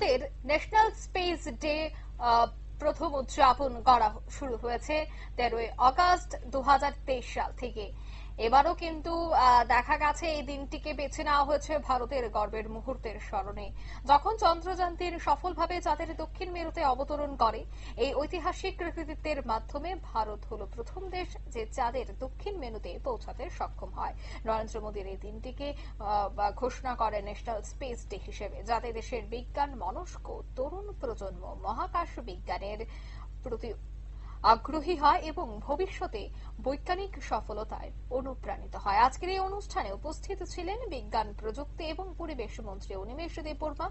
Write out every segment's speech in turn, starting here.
ভারতের national space day প্রথম উদযাপন করা শুরু হয়েছে তেরোই আগস্ট দু সাল থেকে। এবারও কিন্তু দেখা গেছে এই দিনটিকে বেছে নেওয়া হয়েছে ভারতের গর্বের মুহূর্তের স্মরণে। যখন চন্দ্রযান তিন সফলভাবে চাঁদের দক্ষিণ মেরুতে অবতরণ করে, এই ঐতিহাসিক কৃতিত্বের মাধ্যমে ভারত হল প্রথম দেশ যে চাঁদের দক্ষিণ মেরুতে পৌঁছাতে সক্ষম হয়। নরেন্দ্র মোদীর এই দিনটিকে ঘোষণা করে ন্যাশনাল স্পেস ডে হিসেবে, যাতে দেশের বিজ্ঞান, মনস্ক, তরুণ প্রজন্ম, মহাকাশ বিজ্ঞানের প্রতি আগ্রহী হয় এবং ভবিষ্যতে বৈজ্ঞানিক সফলতায় অনুপ্রাণিত হয়। আজকের এই অনুষ্ঠানে উপস্থিত ছিলেন বিজ্ঞান, প্রযুক্তি এবং পরিবেশ মন্ত্রী অনিমেষ দেববর্মা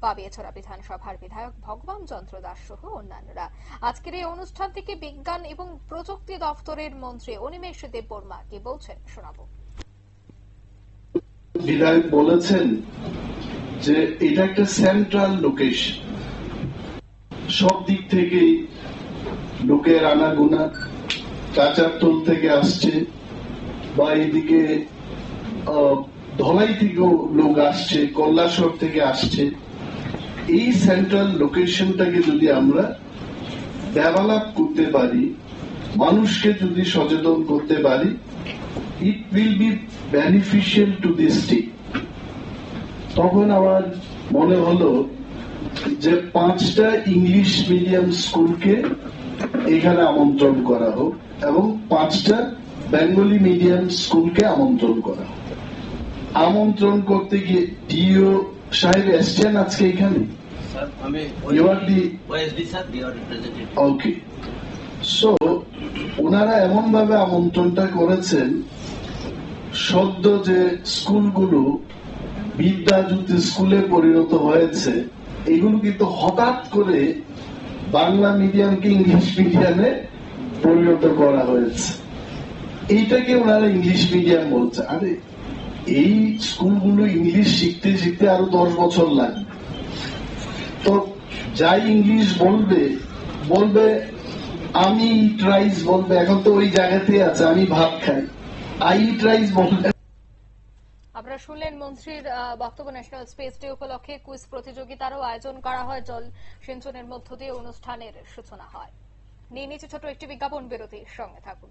পাবিয়াছড়া বিধানসভার বিধায়ক ভগবান চন্দ্র দাস সহ অন্যান্যরা। আজকের এই অনুষ্ঠান থেকে বিজ্ঞান এবং প্রযুক্তি দপ্তরের মন্ত্রী অনিমেষ দেববর্মা কি বলছেন, শোনাবো। বিধায়ক বলেছেন যে এটা একটা সেন্ট্রাল লোকেশন সব দিক থেকেই লোকের আনাগোনা কাচারতল থেকে আসছে, বা এদিকে ধলাই থেকেও লোক আসছে কল্লাসর থেকে আসছে। এই সেন্ট্রাল লোকেশনটাকে যদি আমরা ডেভেলপ করতে পারি, মানুষকে যদি সচেতন করতে পারি it will be beneficial to the state তখন আমার মনে হলো যে পাঁচটা ইংলিশ মিডিয়াম স্কুলকে এখানে আমন্ত্রণ করা হোক এবং পাঁচটা বেঙ্গলি মিডিয়াম স্কুলকে আমন্ত্রণ করা হোক। আমন্ত্রণ করতে গিয়ে ডিও সাহেব এসছেন আজকে এখানে. ওকে সো ওনারা এমন ভাবে আমন্ত্রণটা করেছেন সদ্য যে স্কুলগুলো বিদ্যাযুত স্কুলে পরিণত হয়েছে এগুলো কিন্তু হঠাৎ করে বাংলা মিডিয়ামকে ইংলিশ মিডিয়ামে পরিণত করা হয়েছে। এইটাকে ওনারা ইংলিশ মিডিয়াম বলছে। আরে, এই স্কুলগুলো ইংলিশ শিখতে শিখতে আরও দশ বছর লাগবে। তো যাই ইংলিশ বলবে বলবে, আমি ট্রাইস বলবে। এখন তো ওই জায়গাতে আছে, আমি ভাত খাই। আই ট্রাইস বলবে। আপনারা শুনলেন মন্ত্রীর বক্তব্য ন্যাশনাল স্পেস ডে উপলক্ষে কুইজ প্রতিযোগিতারও আয়োজন করা হয়। জল সিঞ্চনের মধ্য দিয়ে অনুষ্ঠানের সূচনা হয়। নিয়ে নিচে ছোট একটি বিজ্ঞাপন, বিরতির সঙ্গে থাকুন।